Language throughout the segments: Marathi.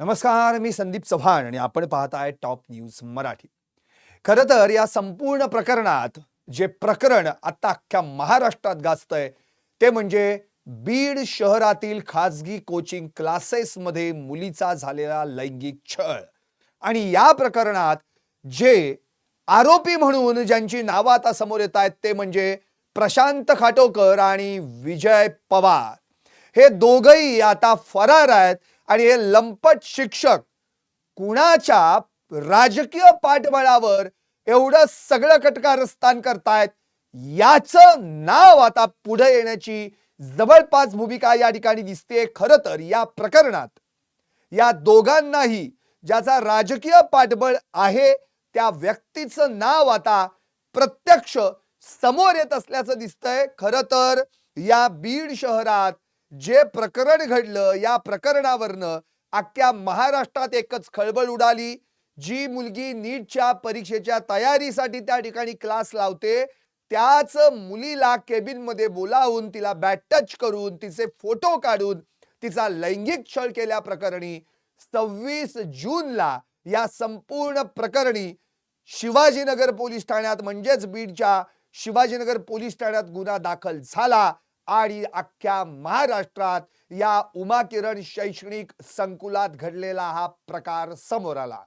नमस्कार मी संदीप चव्हाण आणि आपण पाहत आहे टॉप न्यूज मराठी. खरं तर या संपूर्ण प्रकरणात जे प्रकरण आता अख्ख्या महाराष्ट्रात गाजतंय ते म्हणजे बीड शहरातील खाजगी कोचिंग क्लासेसमध्ये मुलीचा झालेला लैंगिक छळ. आणि या प्रकरणात जे आरोपी म्हणून ज्यांची नावं आता समोर येत आहेत ते म्हणजे प्रशांत खाटोकर आणि विजय पवार. हे दोघही आता फरार आहेत. आणि हे लंपट शिक्षक कुणाच्या राजकीय पाठबळावर एवढं सगळं कटकारस्थान करतायत याचं नाव आता पुढे येण्याची जवळपास भूमिका या ठिकाणी दिसते. खरं तर या प्रकरणात या दोघांनाही ज्याचा राजकीय पाठबळ आहे त्या व्यक्तीचं नाव आता प्रत्यक्ष समोर येत असल्याचं दिसतंय. खरं तर या बीड शहरात जे प्रकरण घडलं या प्रकरणावरनं अख्ख्या महाराष्ट्रात एकच खळबळ उडाली. जी मुलगी नीटच्या परीक्षेच्या तयारीसाठी त्या ठिकाणी क्लास लावते त्याच मुलीला केबिनमध्ये बोलावून तिला बॅट टच करून तिचे फोटो काढून तिचा लैंगिक छळ केल्या प्रकरणी सव्वीस जूनला या संपूर्ण प्रकरणी शिवाजीनगर पोलीस ठाण्यात म्हणजेच बीडच्या शिवाजीनगर पोलीस ठाण्यात गुन्हा दाखल झाला. आणि अख्ख्या महाराष्ट्रात या उमा किरण शैक्षणिक संकुलात घडलेला हा प्रकार समोर आला.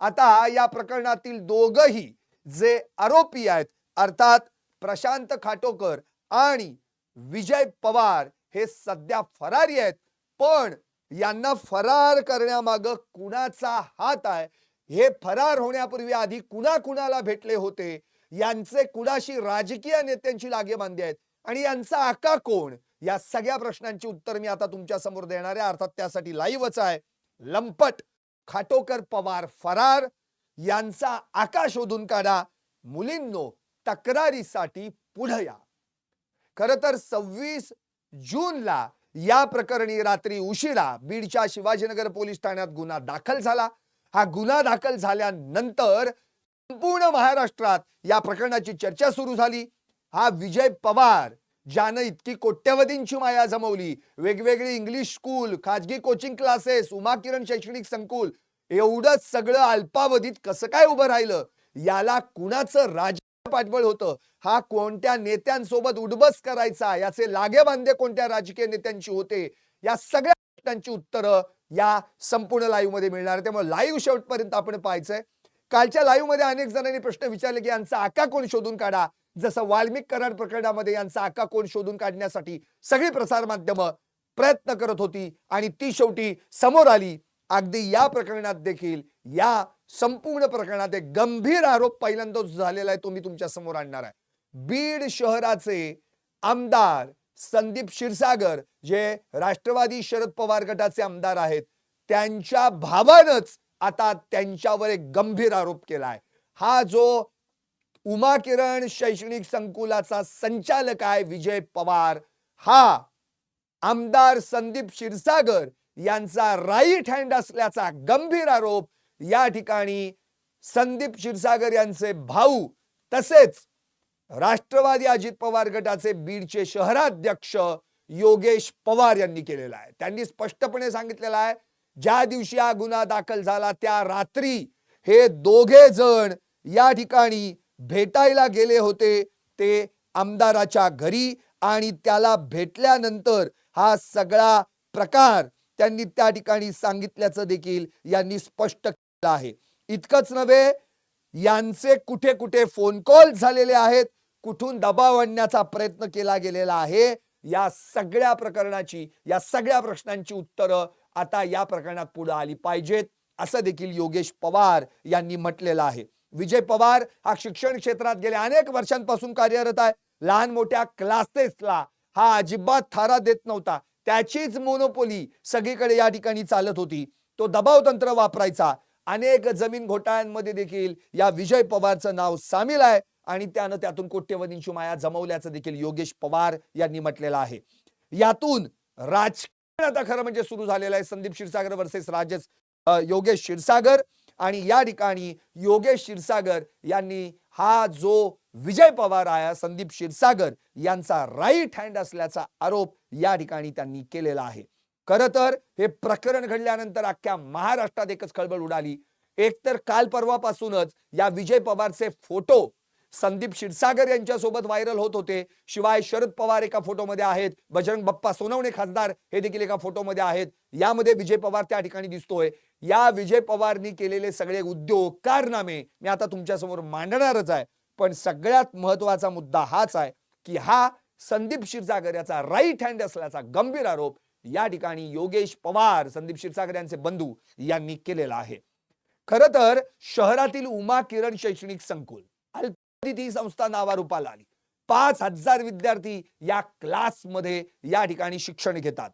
आता या प्रकरणातील दोघही जे आरोपी आहेत अर्थात प्रशांत खाटोकर आणि विजय पवार हे सध्या फरारी आहेत पण यांना फरार करण्यामागं कुणाचा हात आहे? हे फरार होण्यापूर्वी आधी कुणा कुणाला भेटले होते? यांचे कुणाशी राजकीय नेत्यांची लागेबांधे आहेत? आणि यांचा आका कोण? या सगळ्या प्रश्नांची उत्तर मी आता तुमच्यासमोर देणार आहे. अर्थात त्यासाठी लाईव्हच आहे. लंपट खाटोकर पवार फरार यांचा आका शोधून काढा. मुलींनो तक्रारीसाठी पुढे या. खर तर सव्वीस जूनला या प्रकरणी रात्री उशिरा बीडच्या शिवाजीनगर पोलीस ठाण्यात गुन्हा दाखल झाला. हा गुन्हा दाखल झाल्यानंतर संपूर्ण महाराष्ट्रात या प्रकरणाची चर्चा सुरू झाली. हा विजय पवार ज्यानं इतकी कोट्यवधींची माया जमवली. वेगवेगळी इंग्लिश स्कूल खाजगी कोचिंग क्लासेस उमा किरण शैक्षणिक संकुल एवढं सगळं अल्पावधीत कसं काय उभं राहिलं? याला कुणाचं राजकीय पाठबळ होतं? हा कोणत्या नेत्यांसोबत उडबस करायचा? याचे लागेबांधे कोणत्या राजकीय नेत्यांची होते? या सगळ्या प्रश्नांची उत्तरं या संपूर्ण लाईव्हमध्ये मिळणार त्यामुळे लाईव्ह शेवटपर्यंत आपण पाहायचंय. कालच्या लाईव्हमध्ये अनेक जणांनी प्रश्न विचारले की यांचा आका कोण शोधून काढा? जसं वाल्मिक कराड प्रकरणामध्ये यांचा आका कोण शोधून काढण्यासाठी सगळी प्रसार माध्यमं प्रयत्न करत होती आणि ती शेवटी समोर आली. अगदी या प्रकरणात देखील या संपूर्ण प्रकरणात एक गंभीर आरोप पहिल्यांदाच झालेला आहे तो मी तुमच्यासमोर आणणार आहे. बीड शहराचे आमदार संदीप क्षीरसागर जे राष्ट्रवादी शरद पवार गटाचे आमदार आहेत त्यांच्या भावानच आता त्यांच्यावर एक गंभीर आरोप केला आहे हा जो उमा किरण शैक्षणिक संकुलाचा संचालक आहे विजय पवार हा आमदार संदीप क्षीरसागर यांचा राईट हँड असल्याचा गंभीर आरोप या ठिकाणी संदीप क्षीरसागर यांचे भाऊ तसेच राष्ट्रवादी अजित पवार गटाचे बीडचे शहराध्यक्ष योगेश पवार यांनी केलेला आहे. त्यांनी स्पष्टपणे सांगितलेलं आहे ज्या दिवशी हा गुन्हा दाखल झाला त्या रात्री हे दोघे जण या ठिकाणी भेटायला गेले होते. ते आमदाराच्या घरी आणि त्याला भेटल्यानंतर हा सगळा प्रकार त्यांनी त्या ठिकाणी सांगितल्याचं देखील यांनी स्पष्ट केलं आहे. इतकंच नव्हे यांचे कुठे कुठे फोन कॉल झालेले आहेत कुठून दबाव आणण्याचा प्रयत्न केला गेलेला आहे या सगळ्या प्रकरणाची या सगळ्या प्रश्नांची उत्तरं आता या प्रकरणात पुढे आली पाहिजेत असं देखील योगेश पवार यांनी म्हटलेलं आहे. विजय पवार हा शिक्षण क्षेत्रात गेल्या अनेक वर्षांपासून कार्यरत आहे. लहान मोठ्या क्लासेसला हा अजिबात थारा देत नव्हता. त्याचीच मोनोपोली सगळीकडे या ठिकाणी चालत होती. तो दबाव तंत्र वापरायचा. अनेक जमीन घोटाळ्यांमध्ये देखील या विजय पवारचं नाव सामील आहे आणि त्यानं त्यातून कोट्यवधींची माया जमवल्याचं देखील योगेश पवार यांनी म्हटलेलं आहे. यातून राज आता खरं म्हणजे सुरू झालेलं आहे संदीप क्षीरसागर वर्सेस राजेश योगेश क्षीरसागर. आणि या ठिकाणी योगेश क्षीरसागर यांनी हा जो विजय पवार आहे संदीप क्षीरसागर यांचा राईट हँड असल्याचा आरोप या ठिकाणी त्यांनी केलेला आहे. खर तर हे प्रकरण घडल्यानंतर अख्ख्या महाराष्ट्रात एकच खळबळ उडाली. एकतर काल परवापासूनच या विजय पवारचे फोटो संदीप क्षीरसागर यांच्यासोबत व्हायरल होत होते. शिवाय शरद पवार एका फोटोमध्ये आहेत. बजरंग बाप्पा सोनवणे खासदार हे देखील एका फोटोमध्ये आहेत. यामध्ये विजय पवार त्या ठिकाणी दिसतोय. या विजय पवारनी केलेले सगळे उद्योग कारनामे मी आता तुमच्यासमोर मांडणारच आहे. पण सगळ्यात महत्त्वाचा मुद्दा हाच आहे की हा संदीप क्षीरसागर याचा राईट हँड असल्याचा गंभीर आरोप या ठिकाणी योगेश पवार संदीप क्षीरसागर यांचे बंधू यांनी केलेला आहे. खर तर शहरातील उमा किरण शैक्षणिक संकुल ती संस्था नावारूपाला आली. पाच हजार विद्यार्थी या क्लासमध्ये या ठिकाणी शिक्षण घेतात.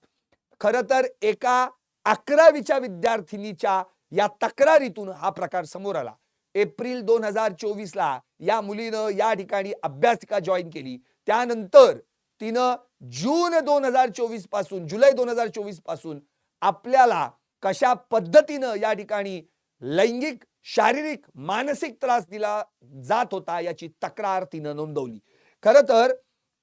खर तर एका अकरावीच्या विद्यार्थिनीच्या या तक्रारीतून हा प्रकार समोर आला. एप्रिल दोन हजार चोवीस ला या मुलीनं या ठिकाणी अभ्यासिका जॉईन केली. त्यानंतर तिनं जून दोन हजार चोवीसपासून जुलै दोन हजार चोवीसपासून आपल्याला कशा पद्धतीनं या ठिकाणी लैंगिक शारीरिक मानसिक त्रास दिला जात होता याची तक्रार तिनं नोंदवली. खर तर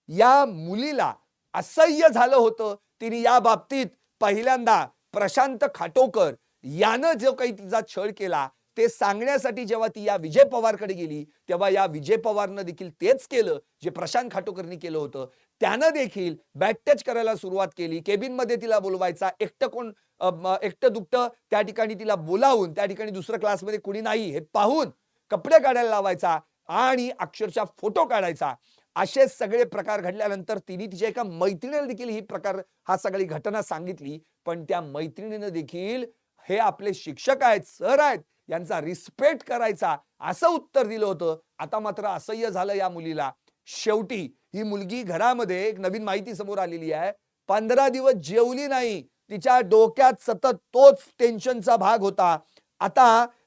या मुलीला असह्य झालं होतं. तिने या बाबतीत पहिल्यांदा प्रशांत खाटोकर यानं जो काही तिचा छळ केला ते सांगण्यासाठी जेव्हा ती या विजय पवारकडे गेली तेव्हा या विजय पवारनं देखील तेच केलं जे प्रशांत खाटोकरनी केलं होतं. त्यानं देखील बॅक टच करायला सुरुवात केली. केबिनमध्ये तिला बोलवायचा एकटं कोण एकटं दुपटं त्या ठिकाणी तिला बोलावून त्या ठिकाणी दुसऱ्या क्लासमध्ये कुणी नाही हे पाहून कपडे काढायला लावायचा आणि अक्षरशः फोटो काढायचा. असे सगळे प्रकार घडल्यानंतर तिने तिच्या एका मैत्रिणीला देखील ही प्रकार हा सगळी घटना सांगितली. पण त्या मैत्रिणीनं देखील हे आपले शिक्षक आहेत सर आहेत यांचा रिस्पेक्ट करायचा असं उत्तर दिलं होतं. आता मात्र असह्य झालं या मुलीला. शेवटी ही मुलगी घरामध्ये एक नवीन माहिती समोर आलेली आहे. पंधरा दिवस जेवली नाही. तिच्या डोक्यात सतत तोच टेन्शनचा भाग होता. आता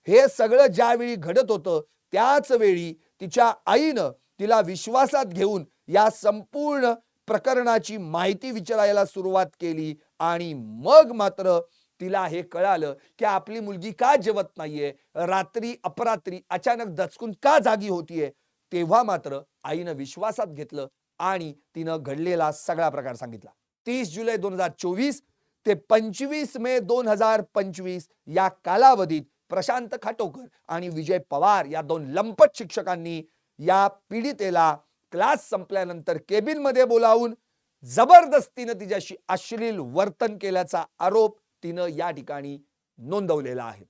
हे सगळं ज्यावेळी घडत होतं त्याच वेळी तिच्या आईनं तिला विश्वासात घेऊन या संपूर्ण प्रकरणाची माहिती विचारायला सुरुवात केली आणि मग मात्र तिला हे कळालं की आपली मुलगी का जेवत नाहीये? रात्री अपरात्री अचानक दचकून का जागी होतीये? तेव्हा मात्र आईनं विश्वासात घेतलं आणि तिनं घडलेला सगळा प्रकार सांगितला. तीस जुलै दोन हजार चोवीस ते पंचवीस मे दोन हजार पंचवीस या कालावधीत प्रशांत खाटोकर आणि विजय पवार या दोन लंपट शिक्षकांनी या पीडितेला क्लास संपल्यानंतर केबिनमध्ये बोलावून जबरदस्तीनं तिच्याशी अश्लील वर्तन केल्याचा आरोप तिनं या ठिकाणी नोंदवलेला आहे.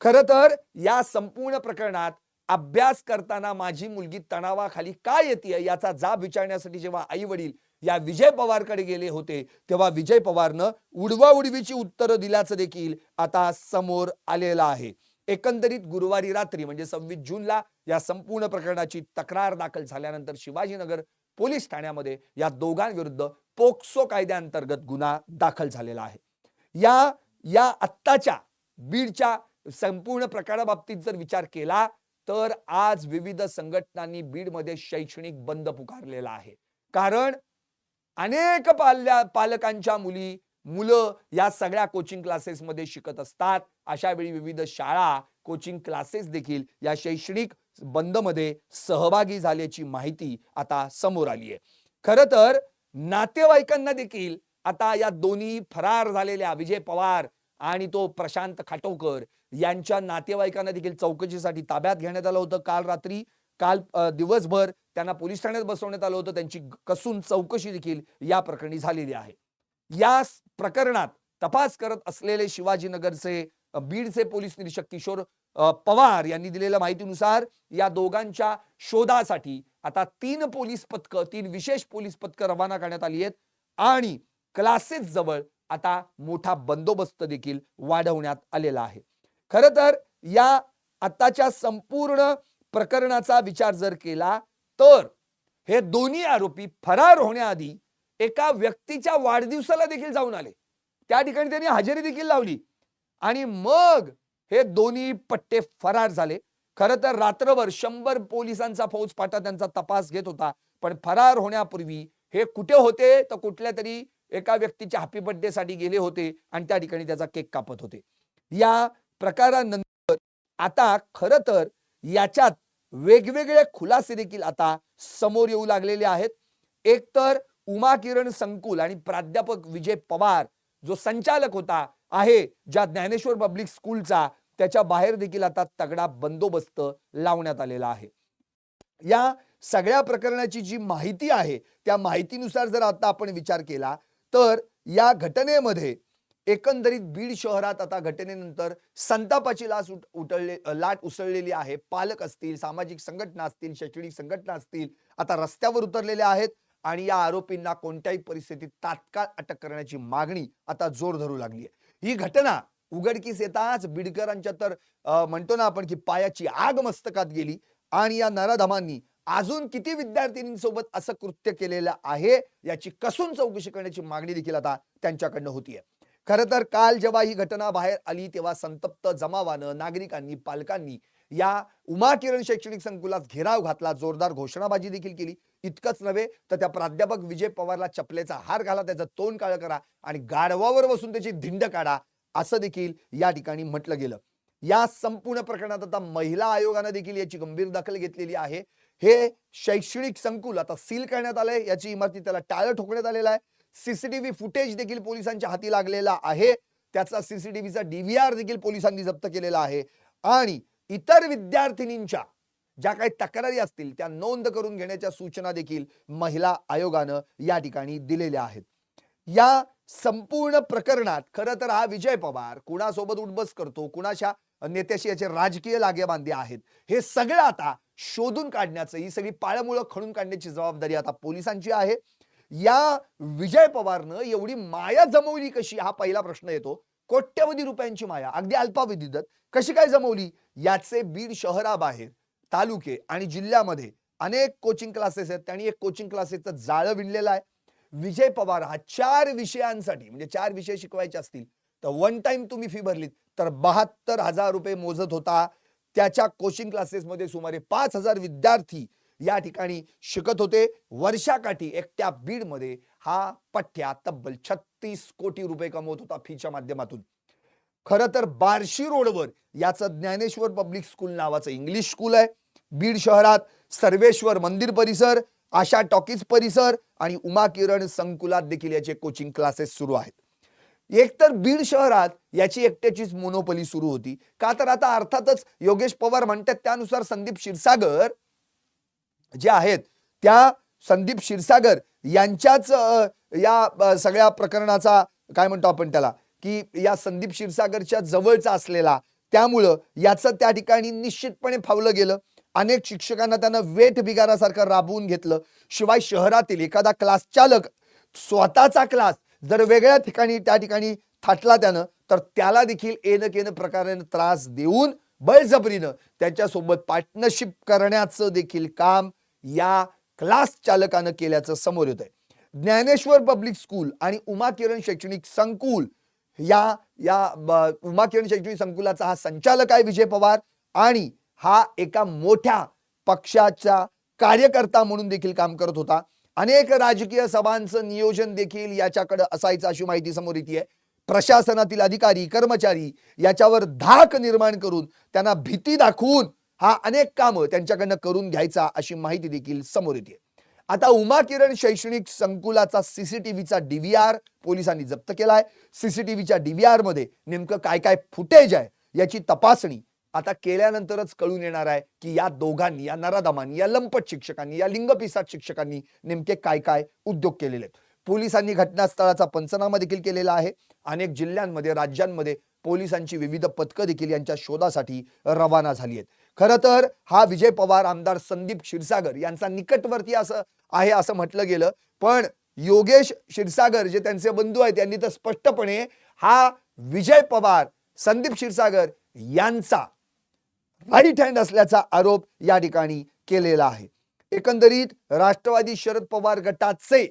खर तर या संपूर्ण प्रकरणात अभ्यास करताना माझी मुलगी तणावाखाली काय येते याचा जाब विचारण्यासाठी जेव्हा आई वडील या विजय पवारकडे गेले होते तेव्हा विजय पवारनं उडवाउडवीची उत्तरं दिल्याचं देखील आता समोर आलेलं आहे. एकंदरीत गुरुवारी रात्री म्हणजे सव्वीस जूनला या संपूर्ण प्रकरणाची तक्रार दाखल झाल्यानंतर शिवाजीनगर पोलीस ठाण्यामध्ये या दोघांविरुद्ध पोक्सो कायद्याअंतर्गत गुन्हा दाखल झालेला आहे. या या आत्ताच्या बीडच्या संपूर्ण प्रकाराबाबतीत जर विचार केला तर आज विविध संघटनांनी बीडमध्ये शैक्षणिक बंद पुकारलेला आहे. कारण अनेक पाल्या पालकांच्या मुली मुलं या सगळ्या कोचिंग क्लासेसमध्ये शिकत असतात. अशा वेळी विविध शाळा कोचिंग क्लासेस देखील या शैक्षणिक बंदमध्ये सहभागी झाल्याची माहिती आता समोर आली आहे खरं तर नातेवाईकांना देखील आता या दोन्ही फरार झालेल्या विजय पवार आणि तो प्रशांत खाटोकर यांच्या नातेवाईकांना देखील चौकशीसाठी ताब्यात घेण्यात आलं होतं. काल रात्री काल दिवसभर त्यांना पोलीस ठाण्यात बसवण्यात आलं होतं. त्यांची कसून चौकशी देखील या प्रकरणी झालेली आहे. या प्रकरणात तपास करत असलेले शिवाजीनगरचे बीडचे पोलीस निरीक्षक किशोर पवार यांनी दिलेल्या माहितीनुसार या दोघांच्या शोधासाठी आता तीन पोलीस पथकं तीन विशेष पोलीस पथकं रवाना करण्यात आली आहेत. आणि क्लासेस जवळ आता मोठा बंदोबस्त देखील वाढवण्यात आलेला आहे. खर तर या आताच्या संपूर्ण प्रकरणाचा विचार जर केला तर हे दोन्ही आरोपी फरार होण्याआधी एका व्यक्तीच्या वाढदिवसाला देखील जाऊन आले. त्या ठिकाणी त्यांनी हजेरी देखील लावली. आणि मग हे दोन्ही पट्टे फरार झाले. खरं तर रात्रभर शंभर पोलिसांचा फौजफाटा त्यांचा तपास घेत होता पण फरार होण्यापूर्वी हे कुठे होते तर कुठल्या तरी एका व्यक्तीच्या हॅपी बर्थडे साठी गेले होते आणि त्या ठिकाणी त्याचा केक कापत होते. या प्रकारानंतर आता खर तर याच्यात वेगवेगळे खुलासे देखील आता समोर येऊ लागलेले आहेत. एक तर उमा किरण संकुल आणि प्राध्यापक विजय पवार जो संचालक होता आहे ज्या ज्ञानेश्वर पब्लिक स्कूलचा त्याच्या बाहेर देखील आता तगडा बंदोबस्त लावण्यात आलेला आहे. या सगळ्या प्रकरणाची जी माहिती आहे त्या माहितीनुसार जर आता आपण विचार केला तर या घटनेमध्ये एकंदरीत बीड शहरात आता घटनेनंतर संतापाची लाट उट उटळले लाट उसळलेली आहे. पालक असतील सामाजिक संघटना असतील शैक्षणिक संघटना असतील आता रस्त्यावर उतरलेल्या आहेत आणि या आरोपींना कोणत्याही परिस्थितीत तात्काळ अटक करण्याची मागणी आता जोर धरू लागली आहे. ही घटना उघडकीस येताच बीडकरांच्या तर म्हणतो ना आपण की पायाची आग मस्तकात गेली आणि या नराधमांनी अजून किती विद्यार्थिनींसोबत असं कृत्य केलेलं आहे याची कसून चौकशी करण्याची मागणी देखील आता त्यांच्याकडनं होतीये. खरं तर काल जेव्हा ही घटना बाहेर आली तेव्हा संतप्त जमावानं नागरिकांनी पालकांनी या उमा किरण शैक्षणिक संकुलात घेराव घातला जोरदार घोषणाबाजी देखील केली. इतकंच नव्हे तर त्या प्राध्यापक विजय पवारला चपलेचा हार घाला त्याचं तोंड काळ करा आणि गाढवावर बसून त्याची धिंड काढा असं देखील या ठिकाणी म्हटलं गेलं. या संपूर्ण प्रकरणात आता महिला आयोगानं देखील याची गंभीर दखल घेतलेली आहे. हे शैक्षणिक संकुल आता सील करण्यात आलंय याची इमारती त्याला टाळं ठोकण्यात आलेला आहे. सीसीटीव्ही फुटेज देखील पोलिसांच्या हाती लागलेला आहे. त्याचा सीसीटीव्हीचा डीव्हीआर देखील पोलिसांनी जप्त केलेला आहे. आणि इतर विद्यार्थिनींच्या ज्या काही तक्रारी असतील त्या नोंद करून घेण्याच्या सूचना देखील महिला आयोगानं या ठिकाणी दिलेल्या आहेत. या संपूर्ण प्रकरणात खरं तर हा विजय पवार कुणासोबत उठबस करतो कुणाच्या नेत्याशी याचे राजकीय लागेबांधे आहेत. हे सगळं आता शोधून काढण्याचं ही सगळी पाळमुळं खणून काढण्याची जबाबदारी आता पोलिसांची आहे. या विजय पवारनं एवढी माया जमवली कशी हा पहिला प्रश्न येतो. कोट्यवधी रुपयांची माया अगदी अल्पावधीत कशी काय जमवली? याचे बीड शहराबाहेर तालुके आणि जिल्ह्यामध्ये अनेक कोचिंग क्लासेस आहेत त्यांनी एक कोचिंग क्लासेसचं जाळं विणलेलं आहे. विजय पवार हा चार विषयांसाठी म्हणजे चार विषय शिकवायचे असतील तर वन टाइम तुम्ही फी भरलीत. तर बहात्तर हजार रुपये मोजत होता. त्याच्या कोचिंग क्लासेसमध्ये सुमारे पाच हजार विद्यार्थी या ठिकाणी शिकत होते. वर्षाकाठी एकट्या बीडमध्ये हा पठ्या तब्बल छत्तीस कोटी रुपये कमवत होता फीच्या माध्यमातून. खरं तर बार्शी रोडवर याचं ज्ञानेश्वर पब्लिक स्कूल नावाचं इंग्लिश स्कूल आहे. बीड शहरात सर्वेश्वर मंदिर परिसर आशा टॉकीज परिसर आणि उमा किरण संकुलात देखील याचे कोचिंग क्लासेस सुरू आहेत. एकतर बीड शहरात याची एकट्याचीच मोनोपली सुरू होती. का तर आता अर्थातच योगेश पवार म्हणतात त्यानुसार संदीप क्षीरसागर जे आहेत त्या संदीप क्षीरसागर यांच्याच या सगळ्या प्रकरणाचा काय म्हणतो आपण त्याला की या संदीप क्षीरसागरच्या जवळचा असलेला त्यामुळं याचं त्या ठिकाणी निश्चितपणे फावलं गेलं. अनेक शिक्षकांना त्यानं वेठ बिगारासारखं राबवून घेतलं. शिवाय शहरातील एखादा क्लास चालक स्वतःचा क्लास जर वेगळ्या ठिकाणी त्या ठिकाणी थाटला त्यानं तर त्याला देखील एन केन प्रकारानं त्रास देऊन बळजबरीनं त्याच्यासोबत पार्टनरशिप करण्याचं देखील काम या क्लास चालकानं केल्याचं समोर येत आहे ज्ञानेश्वर पब्लिक स्कूल आणि उमा किरण शैक्षणिक संकुल या या उमा किरण शैक्षणिक संकुलाचा हा संचालक आहे विजय पवार आणि हा एका मोठ्या पक्षाचा कार्यकर्ता म्हणून देखील काम करत होता. अनेक राजकीय सभांचं नियोजन देखील याच्याकडे असायचं अशी माहिती समोर येते प्रशासनातील अधिकारी कर्मचारी याच्यावर धाक निर्माण करून त्यांना भीती दाखवून हा अनेक कामं त्यांच्याकडनं करून घ्यायचा अशी माहिती देखील समोर येते आता उमा किरण शैक्षणिक संकुलाचा सीसीटीव्हीचा डीव्हीआर पोलिसांनी जप्त केलाय. सीसीटीव्हीच्या डीव्हीआरमध्ये नेमकं काय काय फुटेज आहे याची तपासणी आता केल्यानंतरच कळून येणार आहे की या दोघांनी या नराधमांनी या लंपट शिक्षकांनी या लिंगपिसात शिक्षकांनी नेमके काय काय उद्योग केलेले आहेत. पोलिसांनी घटनास्थळाचा पंचनामा देखील केलेला आहे. अनेक जिल्ह्यांमध्ये राज्यांमध्ये पोलिसांची विविध पथकं देखील यांच्या शोधासाठी रवाना झाली आहेत. खरं तर हा विजय पवार आमदार संदीप क्षीरसागर यांचा निकटवर्ती असं आहे असं म्हटलं गेलं. पण योगेश क्षीरसागर जे त्यांचे बंधू आहेत त्यांनी तर स्पष्टपणे हा विजय पवार संदीप क्षीरसागर यांचा राईट हँड असल्याचा आरोप या ठिकाणी केलेला आहे. एकंदरीत राष्ट्रवादी शरद पवार गटाचे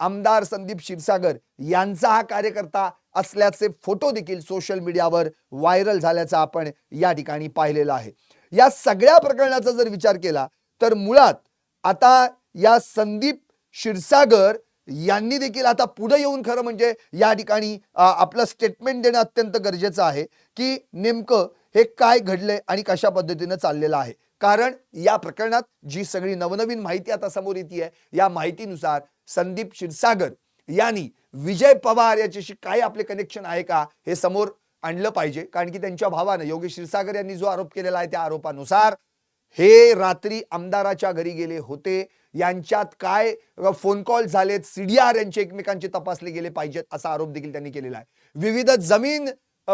आमदार संदीप क्षीरसागर यांचा हा कार्यकर्ता असल्याचे फोटो देखील सोशल मीडियावर व्हायरल झाल्याचा आपण या ठिकाणी पाहिलेला आहे. या सगळ्या प्रकरणाचा जर विचार केला तर मुळात आता या संदीप क्षीरसागर यांनी देखील आता पुढे येऊन खरं म्हणजे या ठिकाणी आपलं स्टेटमेंट देणं अत्यंत गरजेचं आहे की नेमकं हे काय घडलंय आणि कशा पद्धतीनं चाललेलं आहे? कारण या प्रकरणात जी सगळी नवनवीन माहिती आता समोर येते आहे या माहितीनुसार संदीप क्षीरसागर यांनी विजय पवार याच्याशी काय आपले कनेक्शन आहे का हे समोर आणलं पाहिजे. कारण की त्यांच्या भावानं योगेश क्षीरसागर यांनी जो आरोप केलेला आहे त्या आरोपानुसार हे रात्री आमदाराच्या घरी गेले होते. यांच्यात काय फोन कॉल झालेत? सीडीआर यांचे एकमेकांचे तपासले गेले पाहिजेत असा आरोप देखील त्यांनी केलेला आहे. विविध जमीन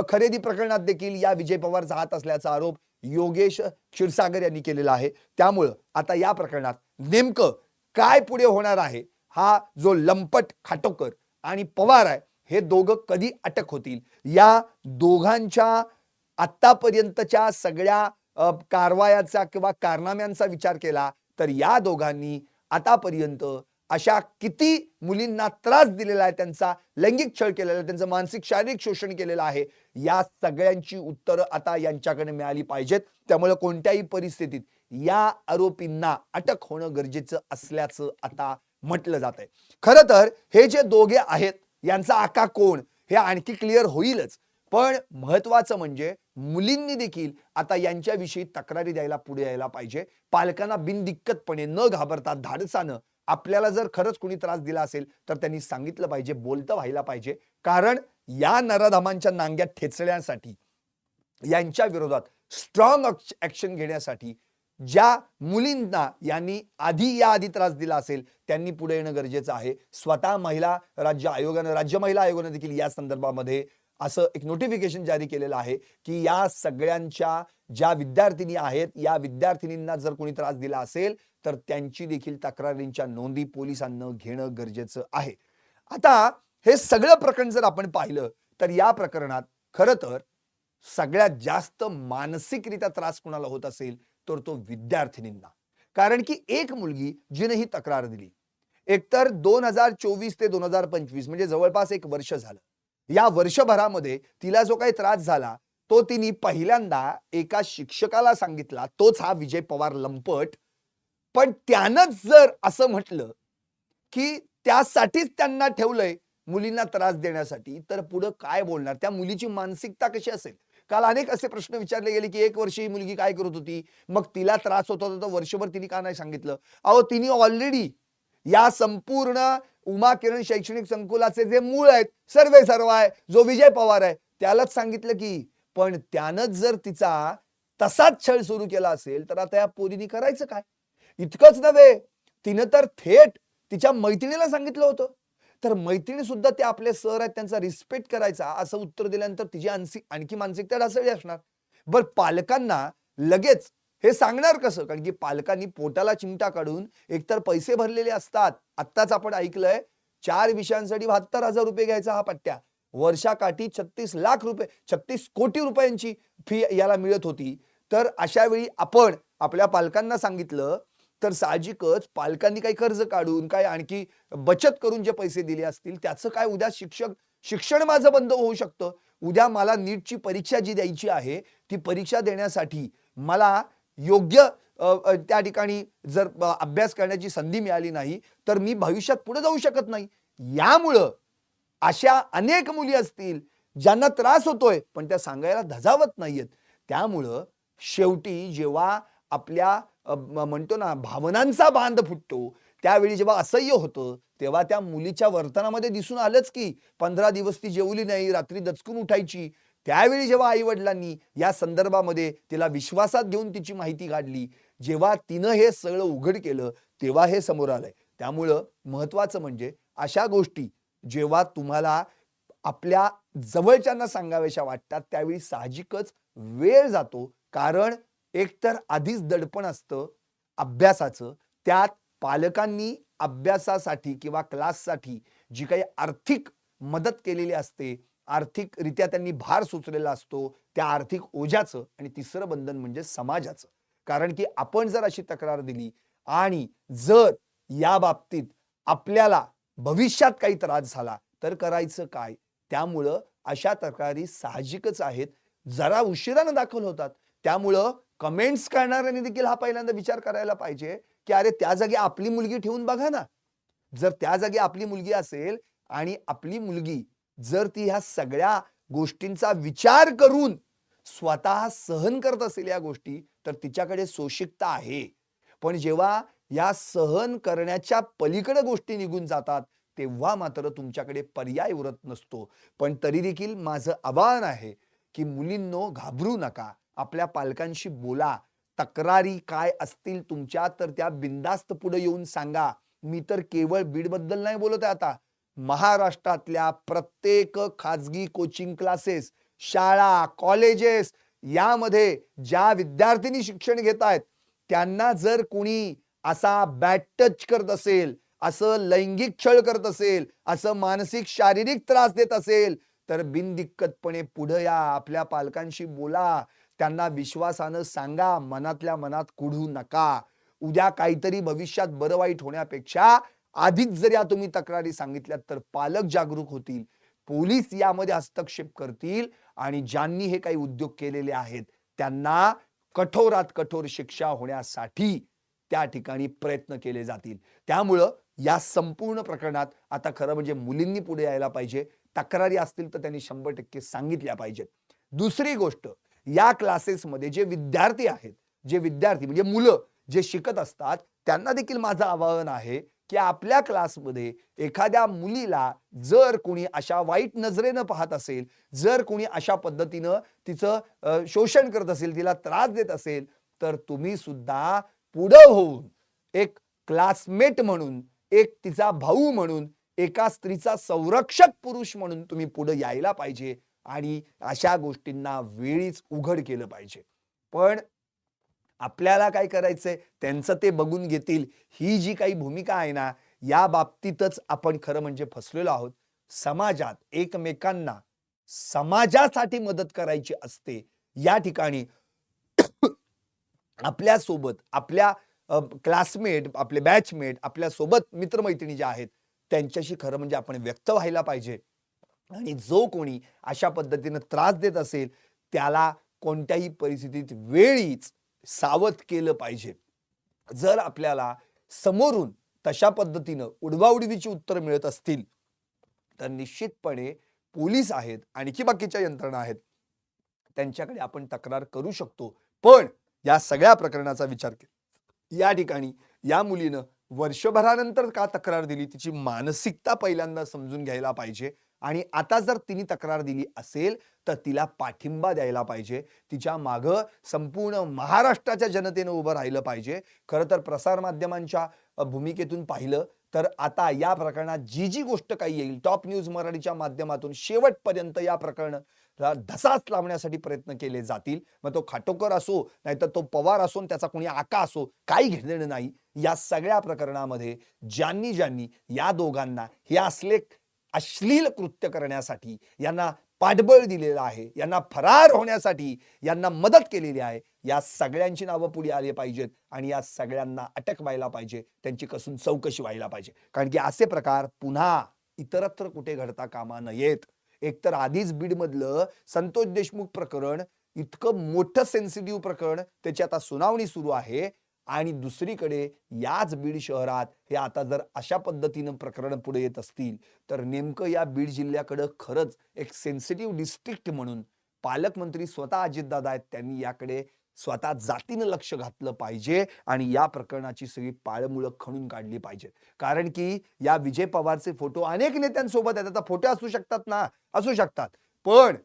खरेदी प्रकरणात देखील या विजय पवार जात असल्याचा आरोप योगेश क्षीरसागर यांनी केलेला आहे. त्यामुळं आता या प्रकरणात नेमकं काय पुढे होणार आहे हा जो लंपट खाटोकर आणि पवार आहे हे दोघं कधी अटक होतील? या दोघांच्या आत्तापर्यंतच्या सगळ्या कारवायाचा किंवा कारनाम्यांचा विचार केला तर या दोघांनी आतापर्यंत अशा किती मुलींना त्रास दिलेला आहे त्यांचा लैंगिक छळ केलेला आहे त्यांचं मानसिक शारीरिक शोषण केलेलं आहे या सगळ्यांची उत्तरं आता यांच्याकडे मिळाली पाहिजेत. त्यामुळे कोणत्याही परिस्थितीत या आरोपींना अटक होणं गरजेचं असल्याचं आता म्हटलं जात आहे खरं तर हे जे दोघे आहेत यांचा आका कोण हे आणखी क्लिअर होईलच. पण महत्वाचं म्हणजे मुलींनी देखील आता यांच्याविषयी तक्रारी द्यायला पुढे यायला पाहिजे. पालकांना बिनदिक्कतपणे न घाबरता धाडसानं आपल्याला जर खरंच कुणी त्रास दिला असेल तर त्यांनी सांगितलं पाहिजे बोलतं व्हायला पाहिजे. कारण या नराधामांच्या नांग्यात ठेचण्यासाठी यांच्या विरोधात स्ट्रॉंग ऍक्शन घेण्यासाठी ज्या मुलींना यांनी आधी या आधी त्रास दिला असेल त्यांनी पुढे येणं गरजेचं आहे. स्वतः महिला राज्य आयोगानं राज्य महिला आयोगानं देखील या संदर्भामध्ये असं एक नोटिफिकेशन जारी केलेलं आहे की या सगळ्यांच्या ज्या विद्यार्थिनी आहेत या विद्यार्थिनींना जर कोणी त्रास दिला असेल तर त्यांची देखील तक्रारींच्या नोंदी पोलिसांना घेणं गरजेचं आहे. आता हे सगळं प्रकरण जर आपण पाहिलं तर या प्रकरणात खरं तर सगळ्यात जास्त मानसिकरित्या त्रास कुणाला होत असेल तर तो विद्यार्थिनींना. कारण की एक मुलगी जिने ही तक्रार दिली एकतर दोन हजार चोवीस ते दोन हजार पंचवीस म्हणजे जवळपास एक वर्ष झालं या वर्षभरामध्ये तिला जो काही त्रास झाला तो तिने पहिल्यांदा एका शिक्षकाला सांगितला. तोच हा विजय पवार लंपट. पण त्यानंच जर असं म्हटलं की त्यासाठीच त्यांना ठेवलंय मुलींना त्रास देण्यासाठी तर पुढं काय बोलणार? त्या मुलीची मानसिकता कशी असेल? काल अनेक असे प्रश्न विचारले गेले की एक वर्ष ही मुलगी काय करत होती? मग तिला त्रास होत होता तर वर्षभर तिने का नाही सांगितलं? अहो तिने ऑलरेडी या संपूर्ण उमा किरण शैक्षणिक संकुलाचे जे मूळ आहेत सर्वे सर्व आहे जो विजय पवार आहे त्यालाच सांगितलं की पण त्यानंच जर तिचा तसाच छळ सुरू केला असेल तर आता या पोरीने करायचं काय? इतकंच नव्हे तिनं तर थेट तिच्या मैत्रिणीला सांगितलं होतं. तर मैत्रिणी सुद्धा ते आपले सर आहेत त्यांचा रिस्पेक्ट करायचा असं उत्तर दिल्यानंतर तिची आणखी आणखी मानसिकता ढासळली असणार. बर पालकांना लगेच हे सांगणार कसं? कारण की पालकांनी पोटाला चिमटा काढून एकतर पैसे भरलेले असतात. आत्ताच आपण ऐकलंय चार विषयांसाठी बहात्तर हजार रुपये घ्यायचा हा पट्ट्या. वर्षाकाठी छत्तीस लाख रुपये छत्तीस कोटी रुपयांची फी याला मिळत होती. तर अशा वेळी आपण आपल्या पालकांना सांगितलं तर साहजिकच पालकांनी काही कर्ज काढून काय आणखी बचत करून जे पैसे दिले असतील त्याचं काय उद्या शिक्षक शिक्षण माझं बंद होऊ शकतं? उद्या मला नीटची परीक्षा जी द्यायची आहे ती परीक्षा देण्यासाठी मला योग्य त्या ठिकाणी जर अभ्यास करण्याची संधी मिळाली नाही तर मी भविष्यात पुढे जाऊ शकत नाही. यामुळं अशा अनेक मुली असतील ज्यांना त्रास होतोय पण त्या सांगायला धजावत नाहीयेत. त्यामुळं शेवटी जेव्हा आपल्या म्हणतो ना भावनांचा बांध फुटतो त्यावेळी जेव्हा असह्य होतं तेव्हा त्या मुलीच्या वर्तनामध्ये दिसून आलंच की पंधरा दिवस ती जेवली नाही रात्री दचकून उठायची त्यावेळी जेव्हा आई वडिलांनी या संदर्भामध्ये तिला विश्वासात घेऊन तिची माहिती काढली जेव्हा तिनं हे सगळं उघड केलं तेव्हा हे समोर आलंय. त्यामुळं महत्वाचं म्हणजे अशा गोष्टी जेव्हा तुम्हाला आपल्या जवळच्यांना सांगाव्याशा वाटतात त्यावेळी साहजिकच वेळ जातो. कारण एकतर आधीच दडपण असतं अभ्यासाचं त्यात पालकांनी अभ्यासासाठी किंवा क्लाससाठी जी काही आर्थिक मदत केलेली असते आर्थिकरित्या त्यांनी भार सुचलेला असतो त्या आर्थिक ओझ्याचं आणि तिसरं बंधन म्हणजे समाजाचं. कारण की आपण जर अशी तक्रार दिली आणि जर या बाबतीत आपल्याला भविष्यात काही त्रास झाला तर करायचं काय? त्यामुळं अशा तक्रारी साहजिकच आहेत. जरा उशिरानं दाखल होतात. त्यामुळं कमेंट्स करणाऱ्यांनी देखील हा पहिल्यांदा विचार करायला पाहिजे की अरे त्या जागी आपली मुलगी ठेवून बघा ना. जर त्या जागी आपली मुलगी असेल आणि आपली मुलगी जर ती ह्या सगळ्या गोष्टींचा विचार करून स्वतः सहन करत असेल या गोष्टी तर तिच्याकडे सोशिकता आहे. पण जेव्हा या सहन करण्याच्या पलीकडे गोष्टी निघून जातात तेव्हा मात्र तुमच्याकडे पर्याय उरत नसतो. पण तरी देखील माझं आवाहन आहे की मुलींनो घाबरू नका. आपल्या पालकांशी बोला. तक्रारी काय असतील तुमच्या तर त्या बिंदास्त पुढे येऊन सांगा. मी तर केवळ बीडबद्दल नाही बोलत आहे आता. महाराष्ट्रातल्या प्रत्येक खाजगी कोचिंग क्लासेस शाळा कॉलेजेस यामध्ये ज्या विद्यार्थिनी शिक्षण घेत आहेत त्यांना जर कुणी असा बॅट टच करत असेल असं लैंगिक छळ करत असेल असं मानसिक शारीरिक त्रास देत असेल तर बिनदिक्कतपणे पुढे या आपल्या पालकांशी बोला. त्यांना विश्वासानं सांगा मनातल्या मनात कुढू नका. उद्या काहीतरी भविष्यात बरं वाईट होण्यापेक्षा आधीच जर या तुम्ही तक्रारी सांगितल्यात तर पालक जागरूक होतील पोलीस यामध्ये हस्तक्षेप करतील आणि ज्यांनी हे काही उद्योग केलेले आहेत त्यांना कठोरात कठोर शिक्षा होण्यासाठी त्या ठिकाणी प्रयत्न केले जातील. त्यामुळं या संपूर्ण प्रकरणात आता खरं म्हणजे मुलींनी पुढे यायला पाहिजे तक्रारी असतील तर त्यांनी शंभर टक्के सांगितल्या पाहिजेत. दुसरी गोष्ट या क्लासेसमध्ये जे विद्यार्थी आहेत जे विद्यार्थी म्हणजे मुलं जे शिकत असतात त्यांना देखील माझं आवाहन आहे की आपल्या क्लासमध्ये एखाद्या मुलीला जर कोणी अशा वाईट नजरेनं पाहत असेल जर कोणी अशा पद्धतीनं तिचं शोषण करत असेल तिला त्रास देत असेल तर तुम्ही सुद्धा पुढं होऊन एक क्लासमेट म्हणून एक तिचा भाऊ म्हणून एका स्त्रीचा संरक्षक पुरुष म्हणून तुम्ही पुढे यायला पाहिजे आणि अशा गोष्टींना वेळीच उघड केलं पाहिजे. पण आपल्याला काय करायचंय? त्यांचं ते बघून घेतील. ही जी काही भूमिका आहे ना या बाबतीतच आपण खरं म्हणजे फसलेलो आहोत. समाजात एकमेकांना समाजासाठी मदत करायची असते या ठिकाणी आपल्यासोबत आपल्या क्लासमेट आपले बॅचमेट आपल्यासोबत मित्रमैत्रिणी ज्या आहेत त्यांच्याशी खरं म्हणजे आपण व्यक्त व्हायला पाहिजे. आणि जो कोणी अशा पद्धतीनं त्रास देत असेल त्याला कोणत्याही परिस्थितीत वेळीच सावध केलं पाहिजे. जर आपल्याला समोरून तशा पद्धतीनं उडवाउडवीची उत्तर मिळत असतील तर निश्चितपणे पोलीस आहेत आणखी बाकीच्या यंत्रणा आहेत त्यांच्याकडे आपण तक्रार करू शकतो. पण या सगळ्या प्रकरणाचा विचार केला. या ठिकाणी या मुलीनं वर्षभरानंतर का तक्रार दिली? तिची मानसिकता पहिल्यांदा समजून घ्यायला पाहिजे. आणि आता जर तिने तक्रार दिली असेल तर तिला पाठिंबा द्यायला पाहिजे. तिच्या मागं संपूर्ण महाराष्ट्राच्या जनतेनं उभं राहिलं पाहिजे. खरं तर प्रसारमाध्यमांच्या भूमिकेतून पाहिलं तर आता या प्रकरणात जी जी गोष्ट काही येईल टॉप न्यूज मराठीच्या माध्यमातून शेवटपर्यंत या प्रकरणाला धसाच लावण्यासाठी प्रयत्न केले जातील. मग तो खाटोकर असो नाहीतर तो पवार असो आणि त्याचा कोणी आका असो काही घेणं नाही. या सगळ्या प्रकरणामध्ये ज्यांनी ज्यांनी या दोघांना हे असले अश्लील कृत्य करण्यासाठी यांना पाठबळ दिलेलं आहे यांना फरार होण्यासाठी यांना मदत केलेली आहे. या सगळ्यांची नावं पुढे आली पाहिजेत आणि या सगळ्यांना अटक व्हायला पाहिजे त्यांची कसून चौकशी व्हायला पाहिजे. कारण की असे प्रकार पुन्हा इतरत्र कुठे घडता कामा नयेत. एकतर आधीच बीडमधलं संतोष देशमुख प्रकरण इतकं मोठं सेन्सिटिव्ह प्रकरण त्याची आता सुनावणी सुरू आहे. आणि दुसरीकडे याच बीड शहरात हे आता जर अशा पद्धतीनं प्रकरण पुढे येत असतील तर नेमकं या बीड जिल्ह्याकडं खरंच एक सेन्सिटिव्ह डिस्ट्रिक्ट म्हणून पालकमंत्री स्वतः अजितदादा आहेत त्यांनी याकडे स्वतः जातीनं लक्ष घातलं पाहिजे आणि या प्रकरणाची सगळी पाळमुळं खणून काढली पाहिजे कारण की या विजय पवारचे फोटो अनेक नेत्यांसोबत आहेत. आता फोटो असू शकतात ना? असू शकतात. पण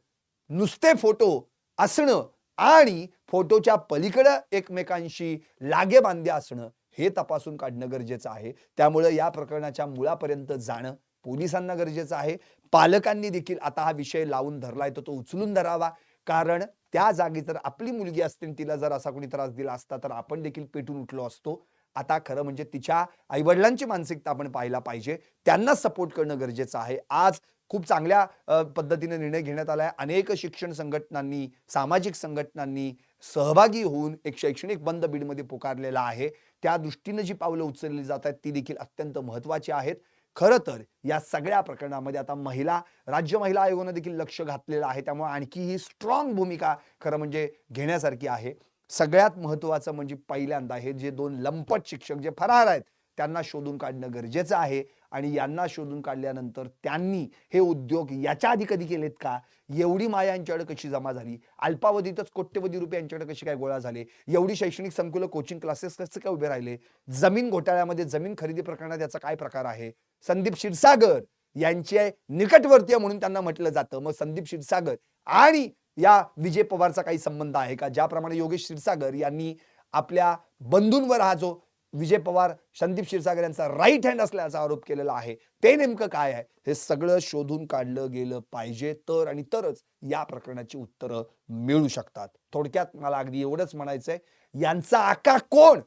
नुसते फोटो असणं आणि फोटोच्या पलीकडं एकमेकांशी लागेबांधे असणं हे तपासून काढणं गरजेचं आहे. त्यामुळे या प्रकरणाच्या मुळापर्यंत जाणं पोलिसांना गरजेचं आहे. पालकांनी देखील आता हा विषय लावून धरलाय तर तो उचलून धरावा. कारण त्या जागी जर आपली मुलगी असते आणि तिला जर असा कोणी त्रास दिला असता तर आपण देखील पेटून उठलो असतो. आता खरं म्हणजे तिच्या आईवडिलांची मानसिकता आपण पाहायला पाहिजे. त्यांना सपोर्ट करणं गरजेचं आहे. आज खूप चांगल्या पद्धतीने निर्णय घेण्यात आला आहे. अनेक शिक्षण संघटनांनी सामाजिक संघटनांनी सहभागी होऊन एक शैक्षणिक बंद बीडमध्ये पुकारलेला आहे. त्या दृष्टीनं जी पावलं उचलली जात आहेत ती देखील अत्यंत महत्त्वाची आहेत. खरं तर या सगळ्या प्रकरणामध्ये आता महिला राज्य महिला आयोगानं देखील लक्ष घातलेलं आहे. त्यामुळे आणखी ही स्ट्रॉंग भूमिका खरं म्हणजे घेण्यासारखी आहे. सगळ्यात महत्त्वाचं म्हणजे पहिल्यांदा हे जे दोन लंपट शिक्षक जे फरार आहेत त्यांना शोधून काढणं गरजेचं आहे. आणि यांना शोधून काढल्यानंतर त्यांनी हे उद्योग याच्या आधी कधी केलेत का? एवढी माया यांच्याकडे कशी जमा झाली? अल्पावधीतच कोट्यवधी रुपये यांच्याकडे कसे काय गोळा झाले? एवढी शैक्षणिक संकुलं कोचिंग क्लासेस कसे काय उभे राहिले? जमीन घोटाळ्यामध्ये जमीन खरेदी प्रकरणात याचा काय प्रकार आहे? संदीप क्षीरसागर यांचे निकटवर्तीय म्हणून त्यांना म्हटलं जातं. मग संदीप क्षीरसागर आणि या विजय पवारचा काही संबंध आहे का? ज्याप्रमाणे योगेश क्षीरसागर यांनी आपल्या बंधूंवर हा जो विजय पवार संदीप क्षीरसागर यांचा राईट हँड असल्याचा आरोप केलेला आहे. ते नेमकं काय आहे? हे सगळं शोधून काढलं गेलं पाहिजे तर आणि तरच या प्रकरणाची उत्तरं मिळू शकतात. थोडक्यात मला अगदी एवढंच म्हणायचंय. यांचा आका कोण?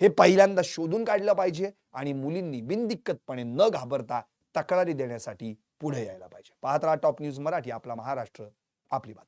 हे पहिल्यांदा शोधून काढलं पाहिजे आणि मुलींनी बिनदिक्कतपणे न घाबरता तक्रारी देण्यासाठी पुढे यायला पाहिजे. पाहत राहा टॉप न्यूज मराठी आपला महाराष्ट्र आपली बात